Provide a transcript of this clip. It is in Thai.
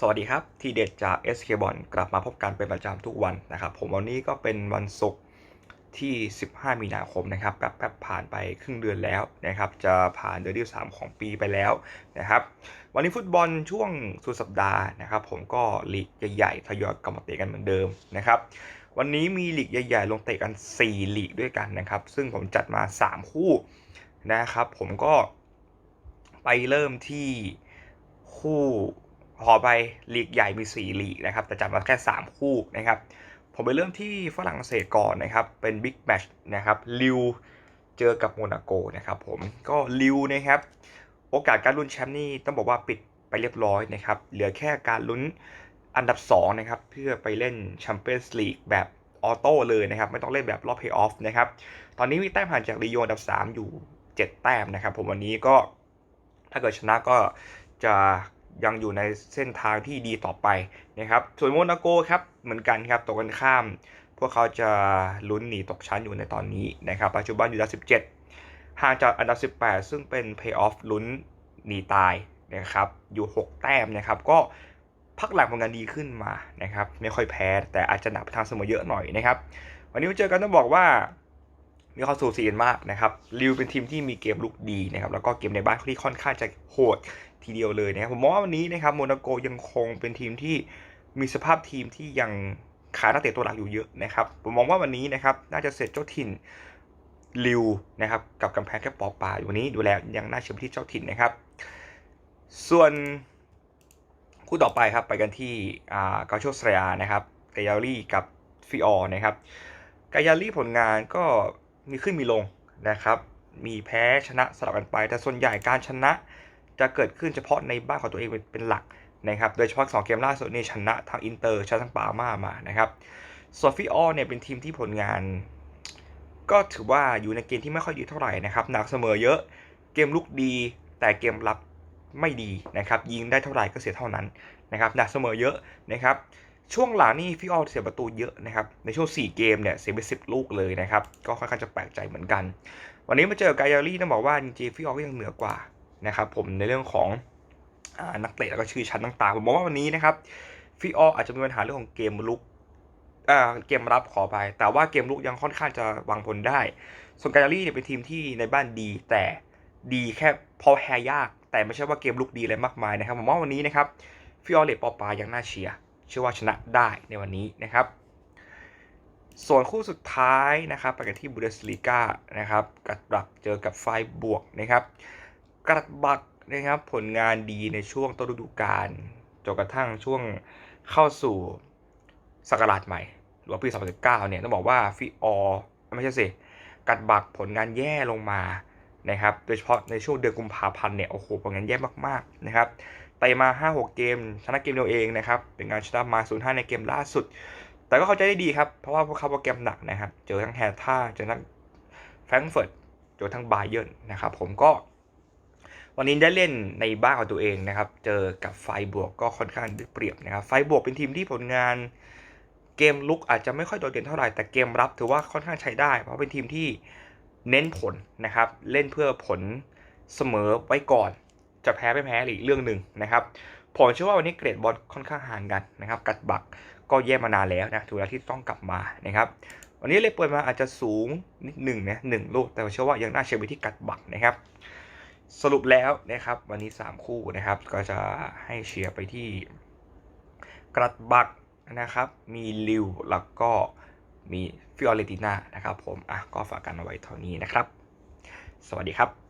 สวัสดีครับ ทีเด็ดจาก SK b o l กลับมาพบกันเป็นประจำทุกวันนะครับ ผมวันนี้ก็เป็นวันศุกร์ที่ 15 มีนาคมนะครับแป๊บๆผ่านไปครึ่งเดือนแล้วนะครับ จะผ่านเดือนที่ 3 ของปีไปแล้วนะครับ วันนี้ฟุตบอลช่วงสุดสัปดาห์นะครับ ผมก็ลีกใหญ่ๆทยอยกลับมาเตะกันเหมือนเดิมนะครับ วันนี้มีลีกใหญ่ ๆ ลงเตะกัน 4 ลีกด้วยกันนะครับ ซึ่งผมจัดมา 3 คู่นะครับ ผมก็ไปเริ่มที่คู่ ขอไปลีกใหญ่มี4ลีกนะครับ แต่จัดมาแค่ 3 คู่นะครับ ผมไปเริ่มที่ฝรั่งเศสก่อนนะครับ เป็นบิ๊กแมชนะครับลิวเจอกับโมนาโกนะครับผมก็ลิวนะครับ โอกาสการลุ้นแชมป์นี่ต้องบอกว่าปิดไปเรียบร้อยนะครับ เหลือแค่การลุ้นอันดับ 2 นะครับ เพื่อไปเล่นแชมเปี้ยนส์ลีกแบบออโต้เลยนะครับ ไม่ต้องเล่นแบบรอบเพย์ออฟนะครับ ตอนนี้มีแต้มห่างจากลีโออันดับ 3 อยู่ 7 แต้มนะครับ ผมวันนี้ก็ถ้าเกิดชนะก็จะ ยังอยู่ในเส้นทางที่ดีต่อไปนะครับ ส่วนโมนาโกครับเหมือนกันครับตกกันข้าม พวกเขาจะลุ้นหนีตกชั้นอยู่ในตอนนี้นะครับ ปัจจุบันอยู่อันดับ 17 ห่างจากอันดับ 18 ซึ่งเป็นเพย์ออฟลุ้นหนีตายนะครับอยู่ 6 แต้มนะครับก็พักหลังผลงานดีขึ้นมานะครับไม่ค่อยแพ้แต่อาจจะหนักทางเสมอเยอะหน่อยนะครับ วันนี้เจอกันต้องบอกว่า มีความสูสีกันมากนะครับลิวเป็นทีมที่มีเกมลุกดีนะครับแล้วก็เกมในบ้านที่ค่อนข้างจะโหดทีเดียวเลยนะครับผมมองว่าวันนี้นะครับโมนาโกยังคงเป็นทีมที่มีสภาพทีมที่ยังขาดนักเตะตัวหลักอยู่เยอะนะครับผมมองว่าวันนี้นะครับน่าจะเสร็จเจ้าถิ่นลิวนะครับกับกำแพงแค่ปอปลาอยู่วันนี้ดูแลยังน่าเชื่อที่เจ้าถิ่นนะครับ ส่วนคู่ต่อไปครับไปกันที่กาโชสเรียนะครับกายาลี่กับฟิออนะครับกายาลี่ผลงานก็ มีขึ้นมีลงนะครับ มีแพ้ชนะสลับกันไป แต่ส่วนใหญ่การชนะจะเกิดขึ้นเฉพาะในบ้านของตัวเองเป็นหลักนะครับ โดยเฉพาะ 2 เกมล่าสุดนี่ชนะทางอินเตอร์ชนะทางปามามานะครับส่วนฟิออเนี่ยเป็นทีมที่ผลงาน ก็ถือว่าอยู่ในเกมที่ไม่ค่อยดีเท่าไหร่นะครับหนักเสมอเยอะ เกมลุกดี แต่เกมรับไม่ดีนะครับ ยิงได้เท่าไหร่ก็เสียเท่านั้นนะครับหนักเสมอเยอะนะครับ ช่วงหลังนี่ฟิออเสียประตูเยอะนะครับ ในช่วง 4 เกมเนี่ยเสียไป 10 ลูกเลยนะครับ ก็ค่อนข้างจะแปลกใจเหมือนกัน วันนี้มาเจอกับไกอารี่ต้องบอกว่าจริงๆฟิออก็ยังเหนือกว่านะครับผมในเรื่องของอนักเตะแล้วก็ชื่อชั้นต่างๆ ผมมองว่าวันนี้นะครับฟิอออาจจะมีปัญหาเรื่องของเกมลุกเกมรับขอไป แต่ว่าเกมลุกยังค่อนข้างจะวางผลได้ ส่วนไกอารี่เนี่ยเป็นทีมที่ในบ้านดี แต่ดีแค่พอแพ้ยาก แต่ไม่ใช่ว่าเกมลุกดีอะไรมากมายนะครับ ผมว่าวันนี้นะครับฟิออเลตปอปายังน่าเชียร์ เชื่อว่าชนะได้ในวันนี้นะครับ ส่วนคู่สุดท้ายนะครับไปกันที่บูเดสลีกานะครับกัดบักเจอกับไฟบวกนะครับกัดบักนะครับผลงานดีในช่วงต้นฤดูกาลจนกระทั่งช่วงเข้าสู่ศักราชใหม่หรือว่าปี2019เนี่ยต้องบอกว่าฟิออไม่ใช่สิกัดบักผลงานแย่ลงมานะครับ โดยเฉพาะในช่วงเดือนกุมภาพันธ์เนี่ยโอ้โหผลงานแย่มากๆนะครับ ไต่มา 5-6 เกม ชนะเกมเดียวเองนะครับเป็นการชนะมา 0-5 ในเกมล่าสุด แต่ก็เข้าใจได้ดีครับ เพราะว่าพวกเขาโปรแกรมหนักนะครับ เจอทั้งแฮท่าเจอทั้งแฟรงก์เฟิร์ตเจอทั้งบาเยิร์นนะครับ ผมก็ วันนี้ได้เล่นในบ้านของตัวเองนะครับ เจอกับไฟบวกก็ค่อนข้างได้เปรียบนะครับ ไฟบวกเป็นทีมที่ผลงานเกมลุกอาจจะไม่ค่อยโดดเด่นเท่าไหร่แต่เกมรับถือว่าค่อนข้างใช้ได้ เพราะเป็นทีมที่เน้นผลนะครับ เล่นเพื่อผลเสมอไว้ก่อน จะแพ้ไม่แพ้อีกเรื่องหนึ่งนะครับผมเชื่อว่าวันนี้เกรดบอลค่อนข้างห่างกันนะครับกัดบักก็แย่มานานแล้วนะถึงเวลาที่ต้องกลับมานะครับวันนี้เลยเปิดมาอาจจะสูงนิดหนึ่งนะหนึ่งลูกแต่ผมเชื่อว่ายังน่าเชื่อไปที่กัดบักนะครับ สรุปแล้วนะครับวันนี้ 3 คู่นะครับ ก็จะให้เชียร์ไปที่กัดบักนะครับ มีลิวแล้วก็มีฟิออเรติน่านะครับผมอะก็ฝากกันเอาไว้เท่านี้นะครับ สวัสดีครับ